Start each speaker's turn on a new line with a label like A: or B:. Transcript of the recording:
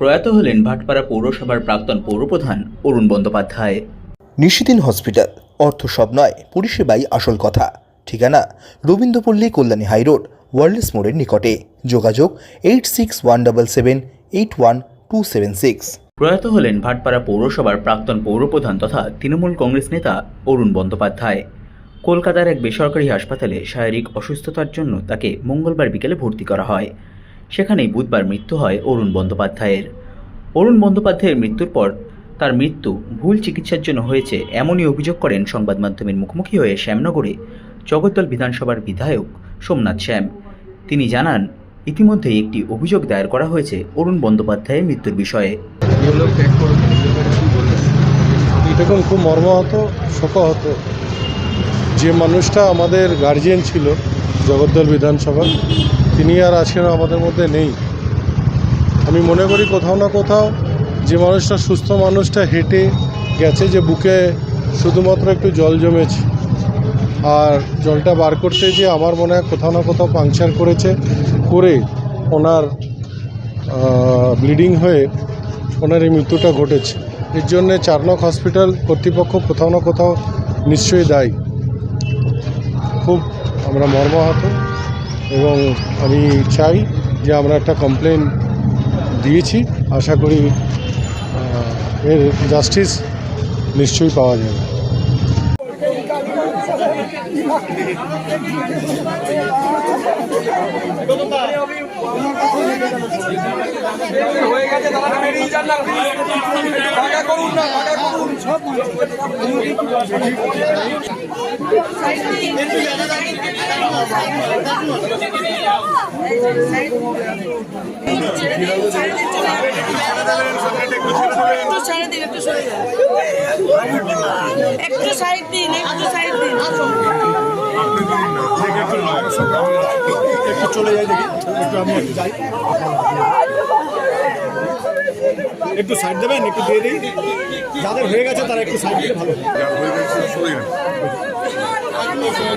A: প্রয়াত হলেন ভাটপাড়া পৌরসভার প্রাক্তন পৌরপ্রধান অরুণ বন্দ্যোপাধ্যায়।
B: নিশিদিন হসপিটাল অর্থ সব নয় পরিষেবাই আসল কথা। ঠিকানা রবীন্দ্রপল্লী কল্যাণী হাইরোড ওয়ার্ল্ডস মোড়ের নিকটে। যোগাযোগ eight six one double seven eight one two seven six.
A: প্রয়াত হলেন ভাটপাড়া পৌরসভার প্রাক্তন পৌরপ্রধান তথা তৃণমূল কংগ্রেস নেতা অরুণ বন্দ্যোপাধ্যায়। কলকাতার এক বেসরকারি হাসপাতালে শারীরিক অসুস্থতার জন্য তাকে মঙ্গলবার বিকেলে ভর্তি করা হয়। সেখানেই বুধবার মৃত্যু হয় অরুণ বন্দ্যোপাধ্যায়ের। অরুণ বন্দ্যোপাধ্যায়ের মৃত্যুর পর তার মৃত্যু ভুল চিকিৎসার জন্য হয়েছে এমনই অভিযোগ করেন সংবাদ মাধ্যমের মুখোমুখি হয়ে শ্যামনগরে জগদ্দল বিধানসভার বিধায়ক সোমনাথ শ্যাম। তিনি জানান, ইতিমধ্যেই একটি অভিযোগ দায়ের করা হয়েছে অরুণ বন্দ্যোপাধ্যায়ের মৃত্যুর বিষয়ে।
C: দেখুন খুব মর্মাহত, শোকাহত যে মানুষটা আমাদের গার্জিয়ান ছিল জগদ্দল বিধানসভা তিনি আর আজকের আমাদের মধ্যে নেই। আমি মনে করি কোথাও না কোথাও যে মানুষটা, সুস্থ মানুষটা হেঁটে গেছে যে বুকে শুধুমাত্র একটু জল জমেছে। আর জলটা বার করতে যে আমার মনে হয় কোথাও না কোথাও পাংচার করেছে, করে ওনার ব্লিডিং হয়ে ওনার এই মৃত্যুটা ঘটেছে। এর জন্যে চারনক হসপিটাল কর্তৃপক্ষ কোথাও না কোথাও নিশ্চয়ই দায়ী। খুব আমরা মর্মাহত এবং আমি চাই যে আমরা একটা কমপ্লেন দিয়েছি। আশা করি এর জাস্টিস নিশ্চয়ই পাওয়া যাবে।
D: করুন না করুন
E: দিন একটু সাইড দিন একটু সাইড দিন
F: একটু চলে যাই দেখি একটু যাই একটু সাইড দেবেন একটু দিয়ে দিই যাদের হয়ে গেছে, তারা একটু সাইড দিলে ভালো।